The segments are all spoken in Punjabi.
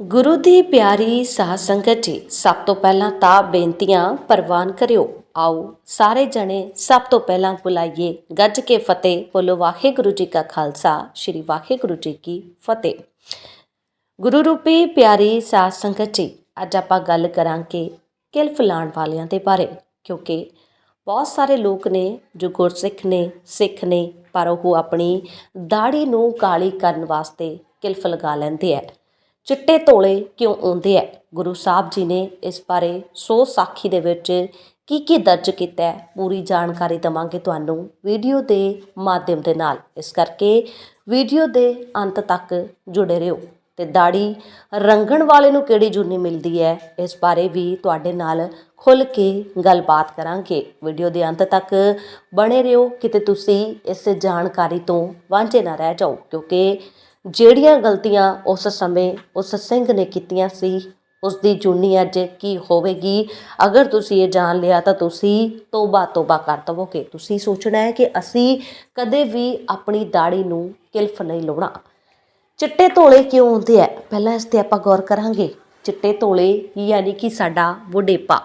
ਗੁਰੂ ਦੀ ਪਿਆਰੀ ਸਾਧ ਸੰਗਤ ਜੀ, ਸਭ ਤੋਂ ਪਹਿਲਾਂ ਤਾਂ ਬੇਨਤੀਆਂ ਪ੍ਰਵਾਨ ਕਰਿਓ। ਆਓ ਸਾਰੇ ਜਣੇ ਸਭ ਤੋਂ ਪਹਿਲਾਂ ਬੁਲਾਈਏ। ਗੱਜ ਕੇ ਫਤਿਹ। ਬੋਲੋ ਵਾਹਿਗੁਰੂ ਜੀ ਕਾ ਖਾਲਸਾ, ਸ੍ਰੀ ਵਾਹਿਗੁਰੂ ਜੀ ਕੀ ਫਤਿਹ। ਗੁਰੂ ਰੂਪੀ ਪਿਆਰੀ ਸਾਧ ਸੰਗਤ ਜੀ, ਅੱਜ ਆਪਾਂ ਗੱਲ ਕਰਾਂਗੇ ਕਿਲ ਫਲਾਣ ਵਾਲਿਆਂ ਦੇ ਬਾਰੇ, ਕਿਉਂਕਿ ਬਹੁਤ ਸਾਰੇ ਲੋਕ ਨੇ ਜੋ ਗੁਰਸਿੱਖ ਨੇ, ਸਿੱਖ ਨੇ, ਪਰ ਉਹ ਆਪਣੀ ਦਾੜੀ ਨੂੰ ਕਾਲੀ ਕਰਨ ਵਾਸਤੇ ਕਿਲਫ ਲਗਾ ਲੈਂਦੇ ਹੈ ਚਿੱਟੇ ਧੋਲੇ ਕਿਉਂ ਆਉਂਦੇ ਹੈ ਗੁਰੂ ਸਾਹਿਬ ਜੀ ਨੇ ਇਸ ਬਾਰੇ ਸੋ ਸਾਖੀ ਦੇ ਵਿੱਚ ਕੀ ਕੀ ਦਰਜ ਕੀਤਾ ਹੈ ਪੂਰੀ ਜਾਣਕਾਰੀ ਦਵਾਂਗੇ ਤੁਹਾਨੂੰ ਵੀਡੀਓ ਦੇ ਮਾਧਿਅਮ ਦੇ ਨਾਲ। ਇਸ ਕਰਕੇ ਵੀਡੀਓ ਦੇ ਅੰਤ ਤੱਕ ਜੁੜੇ ਰਹੋ ਤੇ ਦਾੜੀ ਰੰਗਣ ਵਾਲੇ ਨੂੰ ਕਿਹੜੀ ਜੁਨੀ ਮਿਲਦੀ ਹੈ ਇਸ ਬਾਰੇ ਵੀ ਤੁਹਾਡੇ ਨਾਲ ਖੁੱਲ ਕੇ ਗੱਲਬਾਤ ਕਰਾਂਗੇ। ਵੀਡੀਓ ਦੇ ਅੰਤ ਤੱਕ ਬਣੇ ਰਹੋ, ਕਿਤੇ ਤੁਸੀਂ ਇਸ ਜਾਣਕਾਰੀ ਤੋਂ ਵਾਂਝੇ ਨਾ ਰਹਿ ਜਾਓ, ਕਿਉਂਕਿ ਜਿਹੜੀਆਂ ਗਲਤੀਆਂ ਉਸ ਸਮੇਂ ਉਸ ਸਿੰਘ ਨੇ ਕੀਤੀਆਂ ਸੀ ਉਸ ਦੀ ਜੁਨੀ ਅੱਜ ਕੀ ਹੋਵੇਗੀ? ਅਗਰ ਤੁਸੀਂ ਇਹ ਜਾਣ ਲਿਆ ਤਾਂ ਤੁਸੀਂ ਤੋਬਾ ਤੋਬਾ ਕਰ ਦਵੋਗੇ। ਤੁਸੀਂ ਸੋਚਣਾ ਹੈ ਕਿ ਅਸੀਂ ਕਦੇ ਵੀ ਆਪਣੀ ਦਾੜੀ ਨੂੰ ਕਿਲਫ ਨਹੀਂ ਲਾਉਣਾ। ਚਿੱਟੇ ਧੋਲੇ ਕਿਉਂ ਹੁੰਦੇ ਆ? ਪਹਿਲਾਂ ਇਸ ਤੇ ਆਪਾਂ ਗੌਰ ਕਰਾਂਗੇ। ਚਿੱਟੇ ਧੋਲੇ ਯਾਨੀ ਕਿ ਸਾਡਾ ਬੁਢੇਪਾ,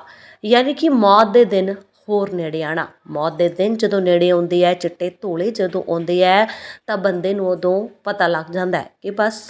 ਯਾਨੀ ਕਿ ਮੌਤ ਦੇ ਦਿਨ ਹੋਰ ਨੇੜੇ ਆਣਾ। ਮੌਤ ਦੇ ਦਿਨ ਜਦੋਂ ਨੇੜੇ ਆਉਂਦੇ ਆ ਚਿੱਟੇ ਧੋਲੇ ਜਦੋਂ ਆਉਂਦੇ ਆ ਤਾਂ ਬੰਦੇ ਨੂੰ ਉਦੋਂ ਪਤਾ ਲੱਗ ਜਾਂਦਾ ਕਿ ਬਸ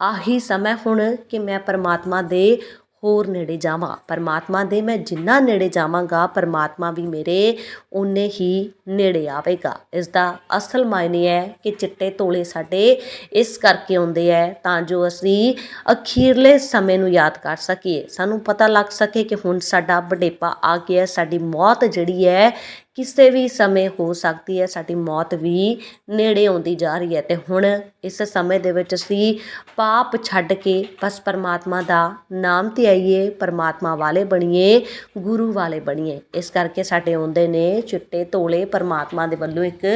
ਆਹੀ ਸਮਾਂ ਹੁਣ ਕਿ ਮੈਂ ਪਰਮਾਤਮਾ ਦੇ ਹੋਰ ਨੇੜੇ ਜਾਵਾਂ। ਪਰਮਾਤਮਾ ਦੇ ਮੈਂ ਜਿੰਨਾ ਨੇੜੇ ਜਾਵਾਂਗਾ, ਪਰਮਾਤਮਾ ਵੀ ਮੇਰੇ ਓਨੇ ਹੀ ਨੇੜੇ ਆਵੇਗਾ। ਇਸ ਦਾ ਅਸਲ ਮਾਇਨੇ ਹੈ ਕਿ ਚਿੱਟੇ ਤੋਲੇ ਸਾਡੇ ਇਸ ਕਰਕੇ ਆਉਂਦੇ ਹੈ ਤਾਂ ਜੋ ਅਸੀਂ ਅਖੀਰਲੇ ਸਮੇਂ ਨੂੰ ਯਾਦ ਕਰ ਸਕੀਏ। ਸਾਨੂੰ ਪਤਾ ਲੱਗ ਸਕੇ ਕਿ ਹੁਣ ਸਾਡਾ ਬੁਢੇਪਾ ਆ ਗਿਆ, ਸਾਡੀ ਮੌਤ ਜਿਹੜੀ ਹੈ ਕਿਸੇ ਵੀ ਸਮੇਂ ਹੋ ਸਕਦੀ ਹੈ, ਸਾਡੀ ਮੌਤ ਵੀ ਨੇੜੇ ਆਉਂਦੀ ਜਾ ਰਹੀ ਹੈ। ਤੇ ਹੁਣ ਇਸ ਸਮੇਂ ਦੇ ਵਿੱਚ ਅਸੀਂ ਪਾਪ ਛੱਡ ਕੇ ਬਸ ਪਰਮਾਤਮਾ ਦਾ ਨਾਮ ਤੇ ਆਈਏ, ਪਰਮਾਤਮਾ ਵਾਲੇ ਬਣੀਏ, ਗੁਰੂ ਵਾਲੇ ਬਣੀਏ। ਇਸ ਕਰਕੇ ਸਾਡੇ ਆਉਂਦੇ ਨੇ ਚਿੱਟੇ ਤੋਲੇ ਪਰਮਾਤਮਾ ਦੇ ਵੱਲੋਂ ਇੱਕ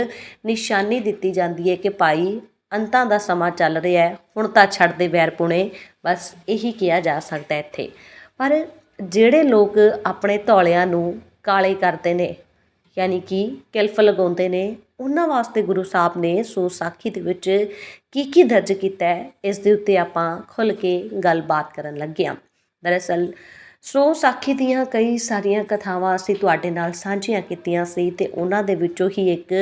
ਨਿਸ਼ਾਨੀ ਦਿੱਤੀ ਜਾਂਦੀ ਹੈ ਕਿ ਭਾਈ ਅੰਤਾਂ ਦਾ ਸਮਾਂ ਚੱਲ ਰਿਹਾ ਹੈ, ਹੁਣ ਤਾਂ ਛੱਡ ਦੇ ਵੈਰ ਪੁਣੇ। ਬਸ ਇਹੀ ਕਿਹਾ ਜਾ ਸਕਦਾ ਇੱਥੇ। ਪਰ ਜਿਹੜੇ ਲੋਕ ਆਪਣੇ ਧੌਲਿਆਂ ਨੂੰ ਕਾਲੇ ਕਰਦੇ ਨੇ ਯਾਨੀ ਕਿ ਕਿਲਫ ਲਗਾਉਂਦੇ ਨੇ, ਉਹਨਾਂ ਵਾਸਤੇ ਗੁਰੂ ਸਾਹਿਬ ਨੇ ਸੋ ਸਾਖੀ ਦੇ ਵਿੱਚ ਕੀ ਕੀ ਦਰਜ ਕੀਤਾ ਇਸ ਦੇ ਉੱਤੇ ਆਪਾਂ ਖੁੱਲ ਕੇ ਗੱਲਬਾਤ ਕਰਨ ਲੱਗੇ ਹਾਂ। ਦਰਅਸਲ ਸੋ ਸਾਖੀ ਦੀਆਂ ਕਈ ਸਾਰੀਆਂ ਕਥਾਵਾਂ ਅਸੀਂ ਤੁਹਾਡੇ ਨਾਲ ਸਾਂਝੀਆਂ ਕੀਤੀਆਂ ਸੀ ਤੇ ਉਹਨਾਂ ਦੇ ਵਿੱਚੋਂ ਹੀ ਇੱਕ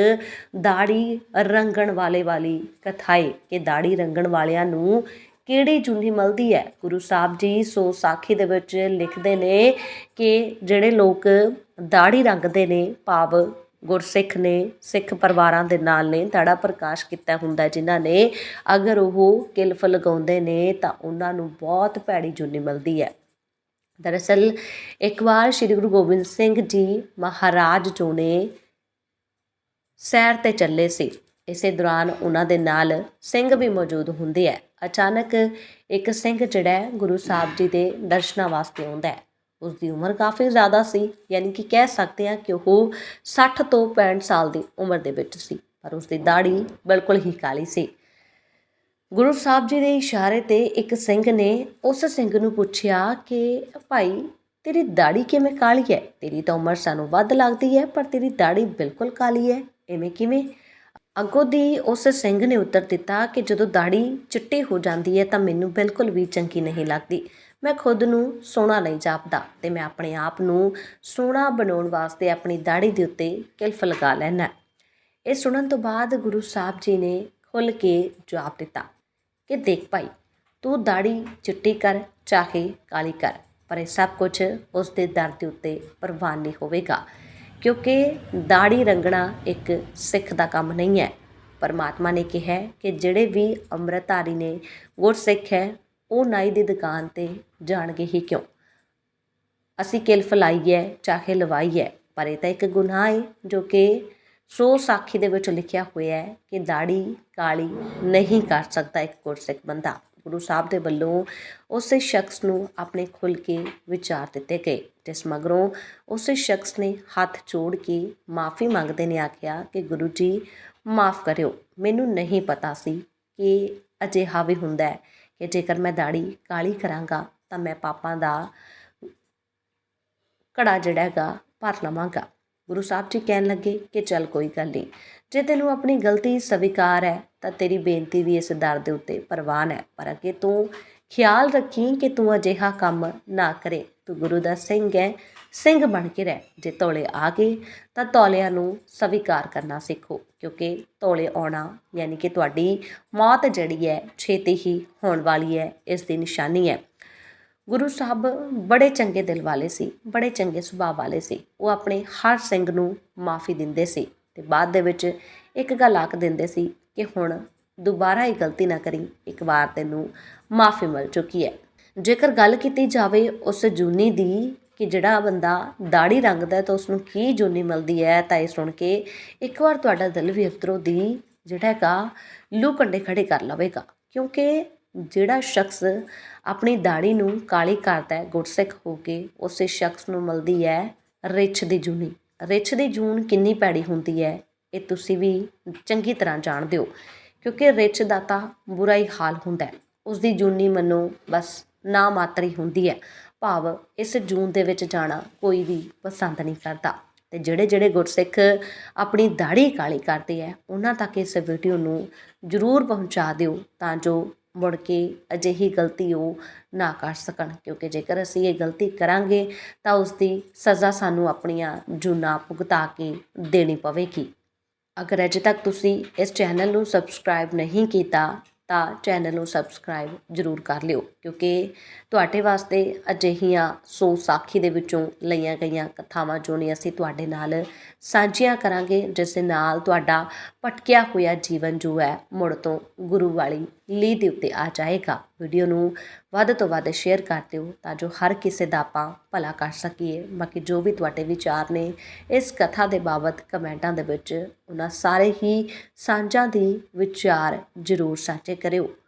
ਦਾੜੀ ਰੰਗਣ ਵਾਲੇ ਵਾਲੀ ਕਥਾ ਹੈ ਕਿ ਦਾੜੀ ਰੰਗਣ ਵਾਲਿਆਂ ਨੂੰ ਕਿਹੜੀ ਚੁੰਨੀ ਮਿਲਦੀ ਹੈ? ਗੁਰੂ ਸਾਹਿਬ ਜੀ ਸੋ ਸਾਖੀ ਦੇ ਵਿੱਚ ਲਿਖਦੇ ਨੇ ਕਿ ਜਿਹੜੇ ਲੋਕ ਦਾੜੀ ਰੰਗਦੇ ਨੇ, ਭਾਵ ਗੁਰਸਿੱਖ ਨੇ, ਸਿੱਖ ਪਰਿਵਾਰਾਂ ਦੇ ਨਾਲ ਨੇ, ਦਾੜਾ ਪ੍ਰਕਾਸ਼ ਕੀਤਾ ਹੁੰਦਾ ਜਿਨ੍ਹਾਂ ਨੇ ਅਗਰ ਉਹ ਕਿਲਫ ਲਗਾਉਂਦੇ ਨੇ ਤਾਂ ਉਹਨਾਂ ਨੂੰ ਬਹੁਤ ਭੈੜੀ ਜੁਨੀ ਮਿਲਦੀ ਹੈ। ਦਰਅਸਲ ਇੱਕ ਵਾਰ ਸ੍ਰੀ ਗੁਰੂ ਗੋਬਿੰਦ ਸਿੰਘ ਜੀ ਮਹਾਰਾਜ ਜੋ ਨੇ ਸੈਰ ਤੇ ਚੱਲੇ ਸੀ। ਇਸੇ ਦੌਰਾਨ ਉਹਨਾਂ ਦੇ ਨਾਲ ਸਿੰਘ ਵੀ ਮੌਜੂਦ ਹੁੰਦੇ ਆ ਅਚਾਨਕ ਇੱਕ ਸਿੰਘ ਜਿਹੜਾ ਗੁਰੂ ਸਾਹਿਬ ਜੀ ਦੇ ਦਰਸ਼ਨਾਂ ਵਾਸਤੇ ਆਉਂਦਾ ਹੈ। ਉਸ ਦੀ ਉਮਰ ਕਾਫੀ ਜ਼ਿਆਦਾ ਸੀ, ਯਾਨੀ ਕਿ ਕਹਿ ਸਕਦੇ ਹਾਂ ਕਿ ਉਹ 60 ਤੋਂ 65 ਸਾਲ ਦੀ ਉਮਰ ਦੇ ਵਿੱਚ ਸੀ, ਪਰ ਉਸ ਦੀ ਦਾੜੀ ਬਿਲਕੁਲ ਹੀ ਕਾਲੀ ਸੀ। ਗੁਰੂ ਸਾਹਿਬ ਜੀ ਦੇ ਇਸ਼ਾਰੇ ਤੇ ਇੱਕ ਸਿੰਘ ਨੇ ਉਸ ਸਿੰਘ ਨੂੰ ਪੁੱਛਿਆ ਕਿ, ਭਾਈ, ਤੇਰੀ ਦਾੜੀ ਕਿਵੇਂ ਕਾਲੀ ਹੈ? ਤੇਰੀ ਤਾਂ ਉਮਰ ਸਾਨੂੰ ਵੱਧ ਲੱਗਦੀ ਹੈ, ਪਰ ਤੇਰੀ ਦਾੜੀ ਬਿਲਕੁਲ ਕਾਲੀ ਹੈ। ਐਵੇਂ ਕਿਵੇਂ? ਅੱਗੋਂ ਦੀ ਉਸ ਸਿੰਘ ਨੇ ਉੱਤਰ ਦਿੱਤਾ ਕਿ ਜਦੋਂ ਦਾੜੀ ਚਿੱਟੀ ਹੋ ਜਾਂਦੀ ਹੈ ਤਾਂ ਮੈਨੂੰ ਬਿਲਕੁਲ ਵੀ ਚੰਗੀ ਨਹੀਂ ਲੱਗਦੀ। ਮੈਂ ਖੁਦ ਨੂੰ ਸੋਹਣਾ ਨਹੀਂ ਜਾਪਦਾ ਤੇ ਮੈਂ ਆਪਣੇ ਆਪ ਨੂੰ ਸੋਹਣਾ ਬਣਾਉਣ ਵਾਸਤੇ ਆਪਣੀ ਦਾੜੀ ਦੇ ਉੱਤੇ ਕਿਲਫ ਲਗਾ ਲੈਣਾ ਇਹ ਸੁਣਨ ਤੋਂ ਬਾਅਦ ਗੁਰੂ ਸਾਹਿਬ ਜੀ ਨੇ ਖੁੱਲ ਕੇ ਜਵਾਬ ਦਿੱਤਾ ਕਿ ਦੇਖ ਭਾਈ, ਤੂੰ ਦਾੜੀ ਚਿੱਟੀ ਕਰ, ਚਾਹੇ ਕਾਲੀ ਕਰ, ਪਰ ਇਹ ਸਭ ਕੁਝ ਉਸ ਦੇ ਦਰ ਦੇ ਉੱਤੇ ਪ੍ਰਵਾਨ ਨਹੀਂ ਹੋਵੇਗਾ। ਕਿਉਂਕਿ ਦਾੜੀ ਰੰਗਣਾ ਇੱਕ ਸਿੱਖ ਦਾ ਕੰਮ ਨਹੀਂ ਹੈ। ਪਰਮਾਤਮਾ ਨੇ ਕਿਹਾ ਕਿ ਜਿਹੜੇ ਵੀ ਅੰਮ੍ਰਿਤਧਾਰੀ ਨੇ ਗੁਰਸਿੱਖ ਹੈ, ਉਹ ਨਾਈ ਦੀ ਦੁਕਾਨ ਤੇ ਜਾਣਗੇ ਹੀ ਕਿਉਂ? ਅਸੀਂ ਕਿਲਫ ਲਾਈ ਹੈ ਚਾਹੇ ਲਵਾਈ ਹੈ ਪਰ ਇਹ ਤਾਂ ਇੱਕ ਗੁਨਾਹ ਹੈ ਜੋ ਕਿ ਸੋ ਸਾਖੀ ਦੇ ਵਿੱਚ ਲਿਖਿਆ ਹੋਇਆ ਹੈ ਕਿ ਦਾੜੀ ਕਾਲੀ ਨਹੀਂ ਕਰ ਸਕਦਾ ਇੱਕ ਗੁਰਸਿੱਖ ਬੰਦਾ। ਗੁਰੂ ਸਾਹਿਬ ਦੇ ਵੱਲੋਂ ਉਸੇ ਸ਼ਖਸ ਨੂੰ ਆਪਣੇ ਖੁੱਲ ਕੇ ਵਿਚਾਰ ਦਿੱਤੇ ਗਏ, ਜਿਸ ਮਗਰੋਂ ਉਸੇ ਸ਼ਖਸ ਨੇ ਹੱਥ ਜੋੜ ਕੇ ਮਾਫੀ ਮੰਗਦੇ ਨੇ ਆਖਿਆ ਕਿ ਗੁਰੂ ਜੀ ਮਾਫ ਕਰਿਓ, ਮੈਨੂੰ ਨਹੀਂ ਪਤਾ ਸੀ ਕਿ ਅਜਿਹਾ ਵੀ ਹੁੰਦਾ ਹੈ ਕਿ ਜੇਕਰ ਮੈਂ ਦਾੜੀ ਕਾਲੀ ਕਰਾਂਗਾ ਤਾਂ ਮੈਂ ਪਾਪਾਂ ਦਾ ਘੜਾ ਜਿਹੜਾ ਹੈਗਾ ਭਰ ਲਵਾਂਗਾ। ਗੁਰੂ ਸਾਹਿਬ ਜੀ ਕਹਿਣ ਲੱਗੇ ਕਿ ਚੱਲ ਕੋਈ ਗੱਲ ਨਹੀਂ, ਜੇ ਤੈਨੂੰ ਆਪਣੀ ਗਲਤੀ ਸਵੀਕਾਰ ਹੈ ਤਾਂ ਤੇਰੀ ਬੇਨਤੀ ਵੀ ਇਸ ਦਰ ਦੇ ਉੱਤੇ ਪ੍ਰਵਾਨ ਹੈ, ਪਰ ਅੱਗੇ ਤੂੰ ਖਿਆਲ ਰੱਖੀ ਕਿ ਤੂੰ ਅਜਿਹਾ ਕੰਮ ਨਾ ਕਰੇ। ਤੂੰ ਗੁਰੂ ਦਾ ਸਿੰਘ ਹੈ, ਸਿੰਘ ਬਣ ਕੇ ਰਹਿ। ਜੇ ਤੋਲੇ ਆ ਗਏ ਤਾਂ ਤੋਲਿਆਂ ਨੂੰ ਸਵੀਕਾਰ ਕਰਨਾ ਸਿੱਖੋ, ਕਿਉਂਕਿ ਤੋਲੇ ਆਉਣਾ ਯਾਨੀ ਕਿ ਤੁਹਾਡੀ ਮੌਤ ਜਿਹੜੀ ਹੈ, ਛੇਤੀ ਹੀ ਹੋਣ ਵਾਲੀ ਹੈ, ਇਸ ਦੀ ਨਿਸ਼ਾਨੀ ਹੈ। ਗੁਰੂ ਸਾਹਿਬ ਬੜੇ ਚੰਗੇ ਦਿਲ ਵਾਲੇ ਸੀ, ਬੜੇ ਚੰਗੇ ਸੁਭਾਅ ਵਾਲੇ ਸੀ। ਉਹ ਆਪਣੇ ਹਰ ਸਿੰਘ ਨੂੰ ਮਾਫੀ ਦਿੰਦੇ ਸੀ ਤੇ ਬਾਅਦ ਦੇ ਵਿੱਚ ਇੱਕ ਗੱਲ ਆਖ ਦਿੰਦੇ ਸੀ ਕਿ ਹੁਣ ਦੁਬਾਰਾ ਇਹ ਗਲਤੀ ਨਾ ਕਰੀ, ਇੱਕ ਵਾਰ ਤੈਨੂੰ ਮਾਫੀ ਮਿਲ ਚੁੱਕੀ ਹੈ। ਜੇਕਰ ਗੱਲ ਕੀਤੀ ਜਾਵੇ ਉਸ ਜੂਨੀ ਦੀ ਕਿ ਜਿਹੜਾ ਬੰਦਾ ਦਾੜੀ ਰੰਗਦਾ ਹੈ ਤਾਂ ਉਸ ਨੂੰ ਕੀ ਜੂਨੀ ਮਿਲਦੀ ਹੈ, ਤਾਂ ਇਹ ਸੁਣ ਕੇ ਇੱਕ ਵਾਰ ਤੁਹਾਡਾ ਦਿਲ ਵੀ ਅਫਤਰੋ ਦੀ ਜਿਹੜਾ ਹੈਗਾ, ਲੂ ਕੰਡੇ ਖੜੇ ਕਰ ਲਵੇਗਾ। ਕਿਉਂਕਿ ਜਿਹੜਾ ਸ਼ਖਸ ਆਪਣੀ ਦਾੜੀ ਨੂੰ ਕਾਲੀ ਕਰਦਾ ਗੁਰਸਿੱਖ ਹੋ ਕੇ ਉਸੇ ਸ਼ਖਸ ਨੂੰ ਮਿਲਦੀ ਹੈ, ਰਿੱਛ ਦੀ ਜੂਨੀ। ਰਿੱਛ ਦੀ ਜੂਨ ਕਿੰਨੀ ਭੈੜੀ ਹੁੰਦੀ ਹੈ, ਇਹ ਤੁਸੀਂ ਵੀ ਚੰਗੀ ਤਰ੍ਹਾਂ ਜਾਣਦੇ ਹੋ ਕਿਉਂਕਿ ਰਿੱਛ ਦਾ ਤਾਂ ਬੁਰਾ ਹੀ ਹਾਲ ਹੁੰਦਾ ਹੈ। ਉਸ ਦੀ ਜੂਨੀ ਮੰਨੋ ਬਸ ਨਾ ਮਾਤਰੀ ਹੁੰਦੀ ਹੈ। ਭਾਵ ਇਸ ਜੂਨ ਦੇ ਵਿੱਚ ਜਾਣਾ ਕੋਈ ਵੀ ਪਸੰਦ ਨਹੀਂ ਕਰਦਾ। ਤੇ ਜਿਹੜੇ ਜਿਹੜੇ ਗੁਰਸਿੱਖ ਆਪਣੀ ਦਾੜੀ ਕਾਲੀ ਕਰਦੇ ਆ ਉਹਨਾਂ ਤੱਕ ਇਸ ਵੀਡੀਓ ਨੂੰ ਜ਼ਰੂਰ ਪਹੁੰਚਾ ਦਿਓ ਤਾਂ ਜੋ ਮੁੜ ਕੇ ਅਜਿਹੀ ਗਲਤੀ ਉਹ ਨਾ ਕਰ ਸਕਣ। ਕਿਉਂਕਿ ਜੇਕਰ ਅਸੀਂ ਇਹ ਗਲਤੀ ਕਰਾਂਗੇ, ਤਾਂ ਉਸ ਦੀ ਸਜ਼ਾ ਸਾਨੂੰ ਆਪਣੀਆਂ ਜੂਨਾ ਭੁਗਤਾ ਕੇ ਦੇਣੀ ਪਵੇਗੀ। ਅਗਰ ਅਜੇ ਤੱਕ ਤੁਸੀਂ ਇਸ ਚੈਨਲ ਨੂੰ ਸਬਸਕ੍ਰਾਈਬ ਨਹੀਂ ਕੀਤਾ, ਤਾਂ ਚੈਨਲ ਨੂੰ ਸਬਸਕ੍ਰਾਈਬ ਜ਼ਰੂਰ ਕਰ ਲਿਓ। ਕਿਉਂਕਿ ਤੁਹਾਡੇ ਵਾਸਤੇ ਅਜਿਹੀਆਂ ਸੋ ਸਾਖੀ ਦੇ ਵਿੱਚੋਂ ਲਈਆਂ ਗਈਆਂ ਕਥਾਵਾਂ ਜੋ ਨੇ ਅਸੀਂ ਤੁਹਾਡੇ ਨਾਲ ਸਾਂਝੀਆਂ ਕਰਾਂਗੇ, ਜਿਸ ਦੇ ਨਾਲ ਤੁਹਾਡਾ ਭਟਕਿਆ ਹੋਇਆ ਜੀਵਨ ਜੋ ਹੈ, ਮੁੜ ਤੋਂ ਗੁਰੂ ਵਾਲੀ ਲੀਹ ਦੇ ਉੱਤੇ ਆ ਜਾਏਗਾ। ਵੀਡੀਓ ਨੂੰ ਵੱਧ ਤੋਂ ਵੱਧ ਸ਼ੇਅਰ ਕਰ ਦਿਓ ਤਾਂ ਜੋ ਹਰ ਕਿਸੇ ਦਾ ਆਪਾਂ ਭਲਾ ਕਰ ਸਕੀਏ। ਬਾਕੀ ਜੋ ਵੀ ਤੁਹਾਡੇ ਵਿਚਾਰ ਨੇ ਇਸ ਕਥਾ ਦੇ ਬਾਬਤ ਕਮੈਂਟਾਂ ਦੇ ਵਿੱਚ, ਉਹਨਾਂ ਸਾਰੇ ਹੀ ਸਾਂਝਾਂ ਦੀ ਵਿਚਾਰ ਜ਼ਰੂਰ ਸਾਂਝੇ ਕਰਿਓ।